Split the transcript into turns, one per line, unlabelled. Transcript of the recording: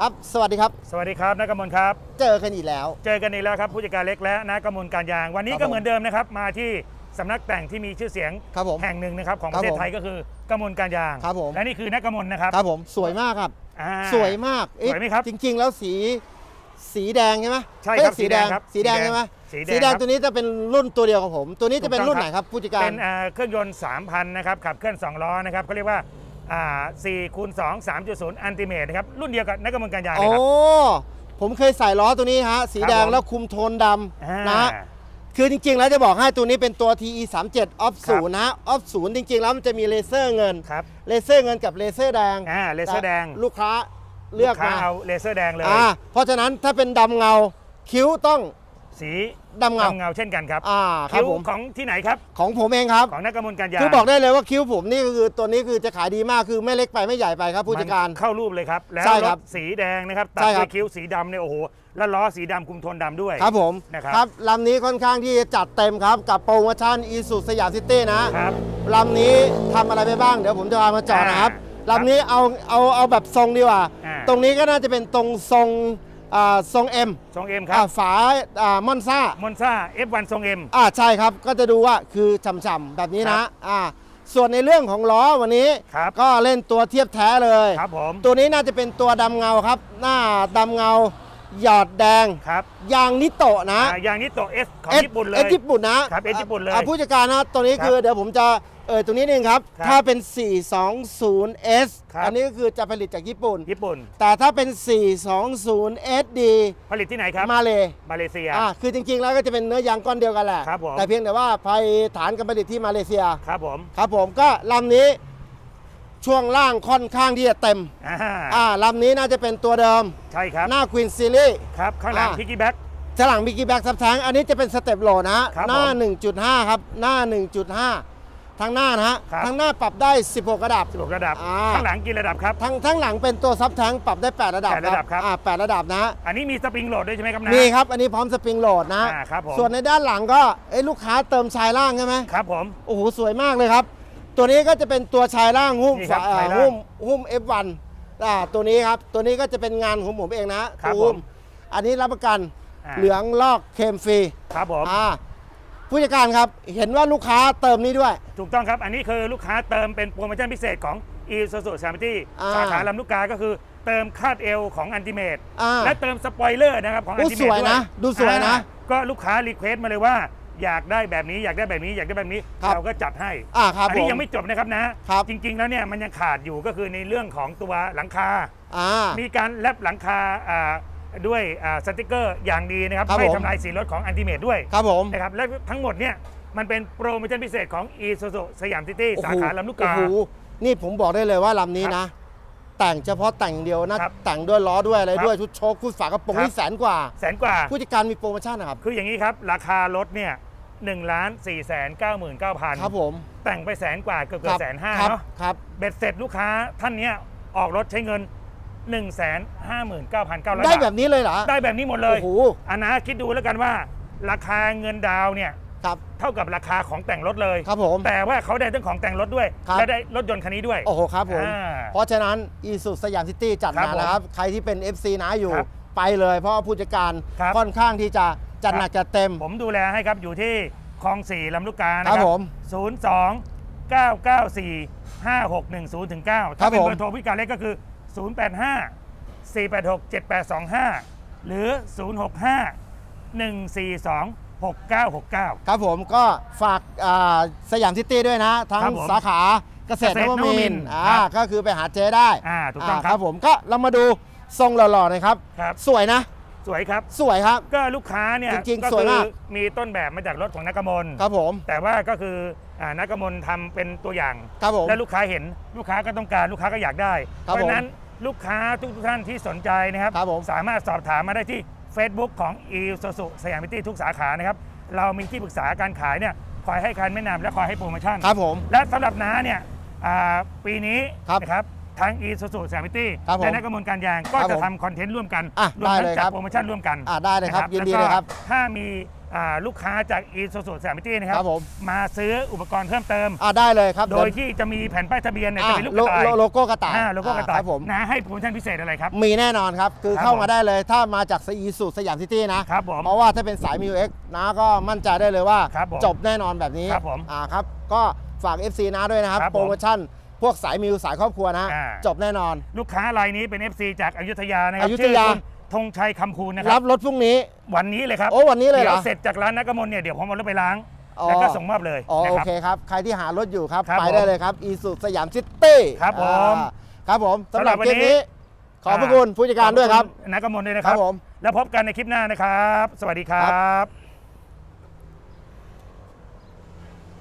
ครับ สวัสดีครับ
สวัสดีครับนักกมลครับ
เจอกันอีกแล้ว
เจอกันอีกแล้วครับผู้จัดการเล็กและนักกมลการยาง วันนี้
ครับ
ก็
ผม
เหมือนเดิมนะครับมาที่สำนักแต่งที่มีชื่อเสียง
ครับผม
แห่งหนึ่งนะครับของ
ค
ป
รับ
ระเทศ
ผม
ไทยก็คือกมลการยาง
ครับผม
และนี่คือนักกมลนะครับ
ครับผมสวยมากครับ
อ่า
สวยมากเอ๊ะ
สวยไหมครับ
จริง ๆ แล้วสีสีแดงใช่ไหม
ใช่ครับ
เอ้ยสีแดง
สีแดงครับ
สีแดง
สีแดง
ใช่ไหม
สีแดง
สีแดง
ครับ
ตัวนี้จะเป็นรุ่นตัวเดียวของผม ตัวนี้จะเป็น
ถูกต้อง
รุ่นไหน
ค
ครับรับผู้จัดการ
เป็นอ่าเครื่องยนต์ 3,000 นะครับขับเคลื่อน 2 ล้อนะครับเขาเรียกว่า อ่า4คูณ2 3.0อันติเมตนะครับ รุ่นเดียวกับนักกมลการยางเล
โอ้
ยครับ
ผมเคยใส่ล้อตัวนี้ฮะ สีแด
ครั
ง
บผม
แล้วคุมโทนด
อ่าำ
นะคือจริงๆ แล้วจะบอกให้ตัวนี้เป็นตัว TE 3 7 off
ครับ
0นะ off 0จริงๆ แล้วมันจะมีเลเซอร์เงิน
ครับ
เลเซอร์เงินกับเลเซอร์แดง
อ่าเลเซอร์แดง
ลูกค้าเลือก
ลูค้า
มา
เอาเลเซอร์แดงเลย
อ่าเพราะฉะนั้นถ้าเป็นดำเงาคิ้วต้อง
สี
ดำเงา
ดำเงาเช่นกันครับ
อ่าครับ
คิ้ว
ผม
ของที่ไหนครับ
ของผมเองครับ
ของนักกมลการยาง
คือบอกได้เลยว่าคิ้วผมนี่ก็คือตัวนี้คือจะขายดีมากคือไม่เล็กไปไม่ใหญ่ไปครับผู้จัดการ
มันเข้ารูปเลยครับ แล้ว
ใช่
ร
ครั
ถ
บ
สีแดงนะครับตัด
ใช่ครั
ด้
บ
วยคิ้วสีดำเนี่ยโอ้โห แล้วล้อสีดำคุมโทนดำด้วย
ครับผม
นะครับ
ลำนี้ค่อนข้างที่จะจัดเต็มครับ กับโปรโมชั่นอีสุสยามซิตี้นะครับ ลำนี้ทำอะไรไปบ้างเดี๋ยวผมจะพามาเจอนะครับ
อ่า
ลำนี้เอาเอาเอาแบบทรงดีกว่า
อ่า
ตรงนี้ก็น่าจะเป็นตรงทรง อ่าทรงเอ็ม
ทรงเอ็มครั
อ่า
บ
ฝาอ่ามอนซ่า
มอนซ่า F1 ทรงเอ็ม
อ่าใช่ครับก็จะดูว่าคือฉ่ำๆแบบนี้
ครั
นะ
บ
อ่าส่วนในเรื่องของล้อวันนี้
ครับ
ก็เล่นตัวเทียบแท้เลย
ครับผม
ตัวนี้น่าจะเป็นตัวดำเงาครับ หน้าดำเงา หยอดแดง
ครับ
ยางนิโตะนะ
อ่าอย่างนี้ตัวเอสของ
เอส
ญี่ปุ่นเลย
เอสญี่ปุ่นนะครับ
เอสญี่ปุ่นเลย
อ่าผู้จัดการนะตัวนี้
ครับ
คือเดี๋ยวผมจะเอ่ยตรงนี้นึงครับ
ครับ
ถ้าเป็น 420S
ครับ
อันนี้ก็คือจะผลิตจากญี่ปุ่น
ญี่ปุ่น
แต่ถ้าเป็น 420SD
ผลิตที่ไหนครับ
มาเลย
มาเลเซีย
อ่าคือจริงๆแล้วก็จะเป็นเนื้อยางก้อนเดียวกันแหละ
ครับผม
แต่เพียงแต่ว่าภายฐานการผลิตที่มาเลเซีย
ครับผม
ครับผมก็ลำนี้ ช่วงล่างค่อนข้างที่จะเต็ม
อ่า
อ่าลำนี้น่าจะเป็นตัวเดิม
ใช่ครับ
หน้าควีนซีรีส์
ครับข้างหลัง
อ่า
พิกกี้แบ็ก
ฉลังมิกกี้แบ็กซับแทงอันนี้จะเป็นสเต็ปโหลดนะฮะ
ครับ
หน้า
ผม
1.5 ครับ หน้า 1.5 ทางหน้านะฮะ
ครับ
ทางหน้าปรับได้ 16 ระดับ
16ระดับ
อ่า
ข้างหลังกี่ระดับครับ
ทางทั้งหลังเป็นตัวซับแทงปรับได้ 8 ระดับ
แปดระดับครับ
อ่า8ระดับนะฮะ
อันนี้มีสปริงโหลดด้วยใช่ไหมครับนะ
มีครับ อันนี้พร้อมสปริงโหลดนะ
อ่าครับผม
ส่วนในด้านหลังก็เอ้ยลูกค้าเติมชายล่างใช่ไหม
ครับผม
โอ้โห สวยมากเลยครับ ตัวนี้ก็จะเป็นตัวชายล่างหุ้ม
นี่ครับ
ฝา
ชายล่าง
หุ้มหุ้ม F1 อ่าตัวนี้ครับ ตัวนี้ก็จะเป็นงานของผมเองนะครับตัวหุ้
ผม
อันนี้รับประกัน
อ่า
เหลืองลอกเคมฟรี
ครับผม
อ่าผู้จัดการครับเห็นว่าลูกค้าเติมนี้ด้วย
ถูกต้องครับ อันนี้คือลูกค้าเติมเป็นโปรโมชั่นพิเศษของ e s u s u s a m i t y
อ่า
สาขาลำลูกกาก็คือเติมคาดเอวของอันติเมต
อ่า
และเติมสปอยเลอร์นะครับของอัน
โอ้
ติเมต
สวยนะดูสวยนะ
ก็ลูกค้ารีเควสต์มาเลยว่า อยากได้แบบนี้อยากได้แบบนี้อยากได้แบบนี้
ครับ
เราก็จัดให้
อ่าครับ
อั
ผ
นี้
ม
ยังไม่จบนะครับนะ
ครับ
จริง ๆ แล้วเนี่ยมันยังขาดอยู่ก็คือในเรื่องของตัวหลังคา
อ่า
มีการแลบหลังคาอ่าด้วยอ่าสติกเกอร์อย่างดีนะครับ
ครับ
ไม่
ผม
ทำลายสีรถของอันติเมตด้วย
ครับผม
นะครับและทั้งหมดเนี่ยมันเป็นโปรโมชั่นพิเศษของ e s u s u สยามซิตี้
โอ้โห
สาขาลำลูกกา
โอ้โหนี่ผมบอกได้เลยว่าลำนี้
ครับ
นะ แต่งเฉพาะแต่งอย่างเดียวนะ
ครับ
แต่งด้วยล้อด้วยอะไร
ครับ
ด้วยชุดโชคชุดฝากระโปรง
ครับ
นี่แสนกว่า
แสนกว่า
ผู้จัดการมีโปรโมชั่นนะครับ
คืออย่างนี้ครับ ราคารถเนี่ย หนึ่งล้านสี่แสนเก้าหมื่นเก้าพัน
ครับผม
แต่งไปแสนกว่าเกือบ
ค
เกือ
รั
บแสนห้า
ครับ
เนาะ
ครับ
เบ็ดเสร็จลูกค้าท่านเนี้ยออกรถใช้เงิน1นึ่งแสนห้าหมื่นเก้าพันเก้าร้อย
ได้
บาท
แบบนี้เลยเหรอ
ได้แบบนี้หมดเลย
โอ้โห
อันนะคิดดูแล้วกันว่า ราคาเงินดาวน์เนี่ย
ครับ
เท่ากับราคาของแต่งรถเลย
ครับผม
แต่ว่าเขาได้ทั้งของแต่งรถด้วย
ครับ
และได้รถยนต์คันนี้ด้วย
โอ้โหครับผม
อ่า
เพราะฉะนั้นอีสุสยามซิตี้จัด
ครับ
งานนะครับ ใครที่เป็น FC นะอยู่
ครับ
ไปเลยเพราะว่าผู้จัดการ
ครับ
ค่อนข้างที่จะ จัด
ครับ
หนักจัดเต็ม
ผมดูแลให้ครับอยู่ที่คลองสี่ลำลูกกานะค
ครั
รั
บบผม
ศูนย์สองเก้าเก้าสี่ห้าหกหนึ่งศูนย์ถึงเก้า
ครั
ถ้า
บ
เป็น
ผม
เบอร์โทรพิการเล็กก็คือศูนย์แปดห้าสี่แปดหกเจ็ดแปดสองห้าหรือศูนย์หกห้าหนึ่งสี่สองหกเก้าหกเก้า
ครับผมก็ฝากอ่าสยามซิตี้ด้วยนะ ทั้ง
ครับผม
สาขาเกษตร
เก
น
ษตร
วมินท
นวมิน
ร์
ทร์
อ่า
ครับ
ก็คือไปหาเจได้
อ่าถูกต้องาครับ
ผมก็เรามาดูทรงหล่อๆหนะครับ
ครับ
สวยนะ
สวยครับ
สวยครับ
ก็ลูกค้าเนี่ย
จริงๆ
ก็
สวย
คื
มาก
มีต้นแบบมาจากรถของนักกมล
ครับผม
แต่ว่าก็คืออ่านักกมลทำเป็นตัวอย่าง
ครับผม
และลูกค้าเห็นลูกค้าก็ต้องการลูกค้าก็อยากได้
ครับ
เพราะฉะนั้นลูกค้าทุกๆท่านที่สนใจนะครับ
ครับผม
สามารถสอบถามมาได้ที่ Facebook ของ e s u s u สยามมิตี้ทุกสาขานะครับ เรามีที่ปรึกษาการขายเนี่ยคอยให้คำแนะนำและคอยให้โปรโมชั่น
ครับผม
และสำหรับน้าเนี่ยอ่าปีนี้
ครับ
นะครับ ทาง e s u s u สยามมิตี้
ครับผม
และนักกมลการยางก็
ครับ
จะ
ผม
ทำคอนเทนต์ร่วมกัน
อะ
รวมทั้
ได้
ง
เลย
จั
ค
ด
รับ
โปรโมชั่นร่วมกัน
อ่าได้เลยครับะยินดี
แวก็
เลยครับ
ถ้ามีอ่าลูกค้าจากอีซูซูสยามพิตี้นะครับ
ครับผม
มาซื้ออุปกรณ์เพิ่มเติม
อ่าได้เลยครับ
โดยที่จะมีแผ่นป้ายทะเบียนเนี่ย
อ่า
จะเป็นลูก
โล
กระต่าย
โลโลโก้กระต่าย
อ่าโลโก้กระต่า
ค
ย
รับผม
นะให้โปรโมชั่นพิเศษอะไรครับ
มีแน่นอนครับ คือ
ครับ
เข้า
ผม
มาได้เลยถ้ามาจากซีสูสยามซิตี้นะ
ครับผม
เพราะว่าถ้าเป็นสายมิวเอ็กนะก็มั่นใจได้เลยว่า
ครับผม
จบแน่นอนแบบนี้
ครับผม
อ่าครับ ก็ฝาก FC นะด้วยนะครับ
ครับผม
โปรโมชั่น พวกสายมิวสายครอบครัวนะ
อ่า
จบแน่นอน
ลูกค้ารายนี้เป็น FC จากอยุธยานะครับ
อยุธยา
ชื่คุณธงชัยคำคูณนะค
รั
รั
บ บรถพรุ่งนี้
วันนี้เลยครับ
โอ้วันนี้เลยเหรอ
ดี๋วเสร็จจากร้านนักกมลเนี่ยเดี๋ยวผมเอารถไปล้าง
อ๋อ
แล้วก็ส่งมอบเลย
อ๋อ
นะ
โอ
ครับ
เคครับ ใครที่หารถอยู่ครับ
ครับ
ไป
ผม
ได้เลยครับอีสุสยามซิตี้
ครับผม
อ่าครับผมสำหรับ
สำหรับวัน
คลิป
นี้
นี้ ขอบพระคุณผู้จัดการด้วยครับ
ขอณนักกมลด้วยนะค
ค
รั
รับบผม
แล้วพบกันในคลิปหน้านะครับ สวัสดีครั
ครับบ